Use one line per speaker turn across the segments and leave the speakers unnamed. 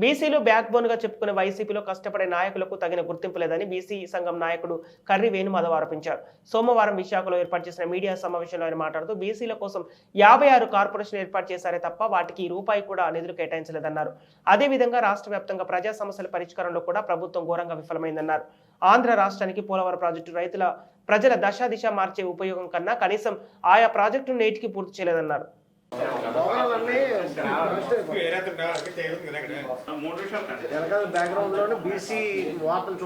బీసీలు బ్యాక్ బోన్గా చెప్పుకునే వైసీపీలో కష్టపడే నాయకులకు తగిన గుర్తింపు లేదని బీసీ సంఘం నాయకుడు కర్రి వేణుమాధవ్ ఆరోపించారు. సోమవారం విశాఖలో ఏర్పాటు చేసిన మీడియా సమావేశంలో ఆయన మాట్లాడుతూ బీసీల కోసం యాభై ఆరు కార్పొరేషన్ ఏర్పాటు చేశారే తప్ప వాటికి రూపాయి కూడా నిధులు కేటాయించలేదన్నారు. అదేవిధంగా రాష్ట్ర వ్యాప్తంగా ప్రజా సమస్యల పరిష్కారంలో కూడా ప్రభుత్వం ఘోరంగా విఫలమైందన్నారు. ఆంధ్ర రాష్ట్రానికి పోలవరం ప్రాజెక్టు రైతుల ప్రజల దశ దిశ మార్చే ఉపయోగం కన్నా కనీసం ఆయా ప్రాజెక్టును నేటికి పూర్తి చేయలేదన్నారు.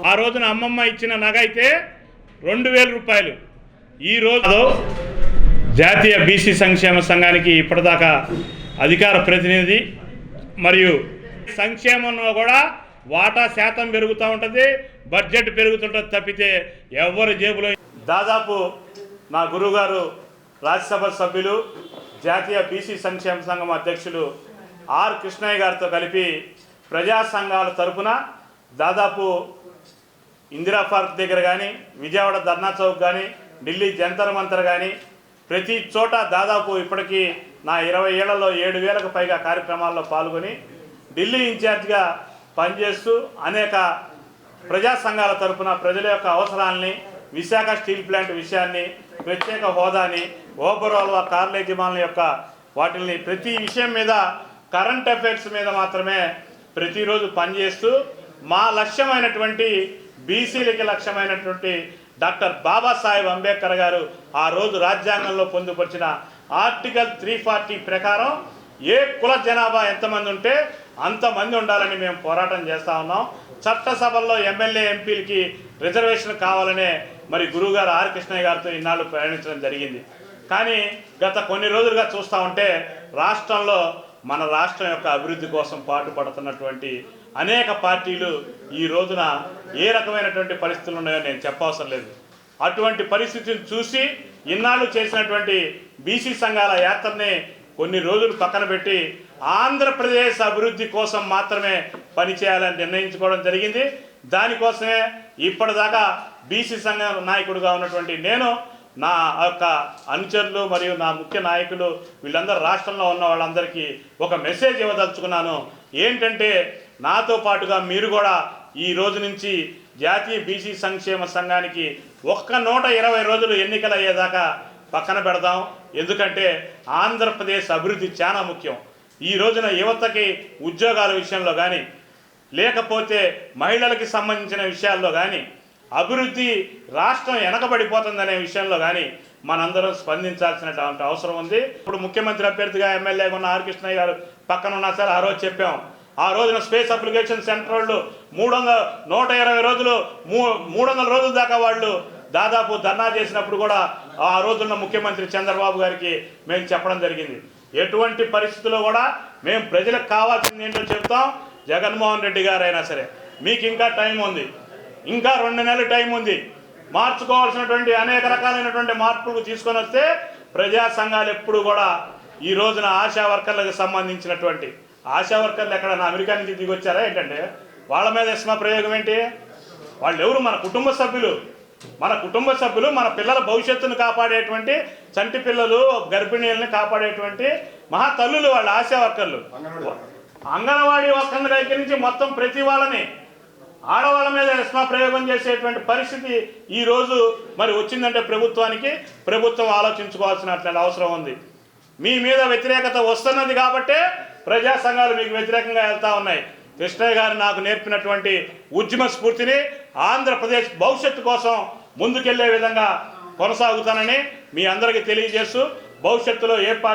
ఆ రోజున అమ్మమ్మ ఇచ్చిన నగ అయితే రెండు వేల రూపాయలు. ఈ రోజు జాతీయ బీసీ సంక్షేమ సంఘానికి ఇప్పటిదాకా అధికార ప్రతినిధి మరియు సంక్షేమంలో కూడా వాటా శాతం పెరుగుతూ ఉంటుంది బడ్జెట్ పెరుగుతుంటుంది తప్పితే ఎవరి జేబులో దాదాపు నా గురువుగారు రాజ్యసభ సభ్యులు జాతీయ బీసీ సంక్షేమ సంఘం అధ్యక్షులు ఆర్ కృష్ణయ్య గారితో కలిపి ప్రజా సంఘాల తరపున దాదాపు ఇందిరా పార్క్ దగ్గర కానీ విజయవాడ ధర్నా చౌక్ కానీ ఢిల్లీ జంతర్ మంతర్ కానీ ప్రతి చోట దాదాపు ఇప్పటికీ నా ఇరవై ఏళ్ళలో ఏడు వేలకు పైగా కార్యక్రమాల్లో పాల్గొని ఢిల్లీ ఇన్ఛార్జ్గా పనిచేస్తూ అనేక ప్రజా సంఘాల తరఫున ప్రజల యొక్క అవసరాలని విశాఖ స్టీల్ ప్లాంట్ విషయాన్ని ప్రత్యేక హోదాని ఓబరాల్ కార్ల యజమానుల యొక్క వాటిని ప్రతి విషయం మీద కరెంట్ అఫైర్స్ మీద మాత్రమే ప్రతిరోజు పనిచేస్తూ మా లక్ష్యమైనటువంటి బీసీలకి లక్ష్యమైనటువంటి డాక్టర్ బాబాసాహెబ్ అంబేద్కర్ గారు ఆ రోజు రాజ్యాంగంలో పొందుపరిచిన ఆర్టికల్ త్రీ ఫార్టీ ప్రకారం ఏ కుల జనాభా ఎంతమంది ఉంటే అంతమంది ఉండాలని మేము పోరాటం చేస్తా ఉన్నాం. చట్టసభల్లో ఎమ్మెల్యే ఎంపీలకి రిజర్వేషన్ కావాలనే మరి గురువుగారు ఆర్ కృష్ణయ్య గారితో ఇన్నాళ్ళు ప్రయాణించడం జరిగింది. కానీ గత కొన్ని రోజులుగా చూస్తూ ఉంటే రాష్ట్రంలో మన రాష్ట్రం యొక్క అభివృద్ధి కోసం పాటుపడుతున్నటువంటి అనేక పార్టీలు ఈ రోజున ఏ రకమైనటువంటి పరిస్థితులు ఉన్నాయో నేను చెప్పవసరం లేదు. అటువంటి పరిస్థితిని చూసి ఇన్నాళ్ళు చేసినటువంటి బీసీ సంఘాల యాత్రని కొన్ని రోజులు పక్కన పెట్టి ఆంధ్రప్రదేశ్ అభివృద్ధి కోసం మాత్రమే పనిచేయాలని నిర్ణయించుకోవడం జరిగింది. దానికోసమే ఇప్పటిదాకా బీసీ సంఘ నాయకుడుగా ఉన్నటువంటి నేను నా యొక్క అనుచరులు మరియు నా ముఖ్య నాయకులు వీళ్ళందరూ రాష్ట్రంలో ఉన్న వాళ్ళందరికీ ఒక మెసేజ్ ఇవ్వదలుచుకున్నాను. ఏంటంటే నాతో పాటుగా మీరు కూడా ఈ రోజు నుంచి జాతీయ బీసీ సంక్షేమ సంఘానికి ఒక్క నూట ఇరవై రోజులు ఎన్నికలు అయ్యేదాకా పక్కన పెడదాం. ఎందుకంటే ఆంధ్రప్రదేశ్ అభివృద్ధి చాలా ముఖ్యం. ఈ రోజున యువతకి ఉద్యోగాల విషయంలో కానీ లేకపోతే మహిళలకి సంబంధించిన విషయాల్లో కానీ అభివృద్ధి రాష్ట్రం వెనకబడిపోతుందనే విషయంలో కానీ మనందరం స్పందించాల్సినటువంటి అవసరం ఉంది. ఇప్పుడు ముఖ్యమంత్రి అభ్యర్థిగా ఎమ్మెల్యేగా ఉన్న ఆర్ కృష్ణయ్య గారు పక్కన ఉన్నా సరే ఆ రోజు చెప్పాం. ఆ రోజున స్పేస్ అప్లికేషన్ సెంటర్ వాళ్ళు మూడు వందల నూట ఇరవై రోజులు మూ మూడు వందల రోజుల దాకా వాళ్ళు దాదాపు ధర్నా చేసినప్పుడు కూడా ఆ రోజున్న ముఖ్యమంత్రి చంద్రబాబు గారికి మేము చెప్పడం జరిగింది. ఎటువంటి పరిస్థితుల్లో కూడా మేము ప్రజలకు కావాల్సింది ఏంటో చెప్తాం. జగన్మోహన్ రెడ్డి గారైనా సరే. మీకు ఇంకా టైం ఉంది. ఇంకా రెండు నెలలు టైం ఉంది. మార్చుకోవాల్సినటువంటి అనేక రకాలైనటువంటి మార్పులు తీసుకొని వస్తే ప్రజా సంఘాలు ఎప్పుడు కూడా ఈ రోజున ఆశా వర్కర్లకు సంబంధించినటువంటి ఆశా వర్కర్లు ఎక్కడన్నా అమెరికా నుంచి దిగి వచ్చారా ఏంటంటే? వాళ్ళ మీద ఇస్మా ప్రయోగం ఏంటి? వాళ్ళు ఎవరు మన కుటుంబ సభ్యులు. మన కుటుంబ సభ్యులు మన పిల్లల భవిష్యత్తును కాపాడేటువంటి చంటి పిల్లలు గర్భిణీలను కాపాడేటువంటి మహా తల్లులు వాళ్ళ ఆశా వర్కర్లు. అంగన్వాడీ. వర్కర్ల దగ్గర నుంచి మొత్తం ప్రతి వాళ్ళని ఆడవాళ్ళ మీద ఎస్మా ప్రయోగం చేసేటువంటి పరిస్థితి ఈ రోజు మరి వచ్చిందంటే ప్రభుత్వానికి. ప్రభుత్వం ఆలోచించుకోవాల్సినటువంటి అవసరం ఉంది. మీ మీద వ్యతిరేకత వస్తున్నది కాబట్టే ప్రజా సంఘాలు మీకు వ్యతిరేకంగా వెళ్తా ఉన్నాయి. కృష్ణయ్య గారు నాకు నేర్పినటువంటి ఉద్యమ స్ఫూర్తిని ఆంధ్రప్రదేశ్ భవిష్యత్తు కోసం ముందుకెళ్ళే విధంగా కొనసాగుతానని మీ అందరికీ తెలియజేస్తూ భవిష్యత్తులో ఏ పార్టీ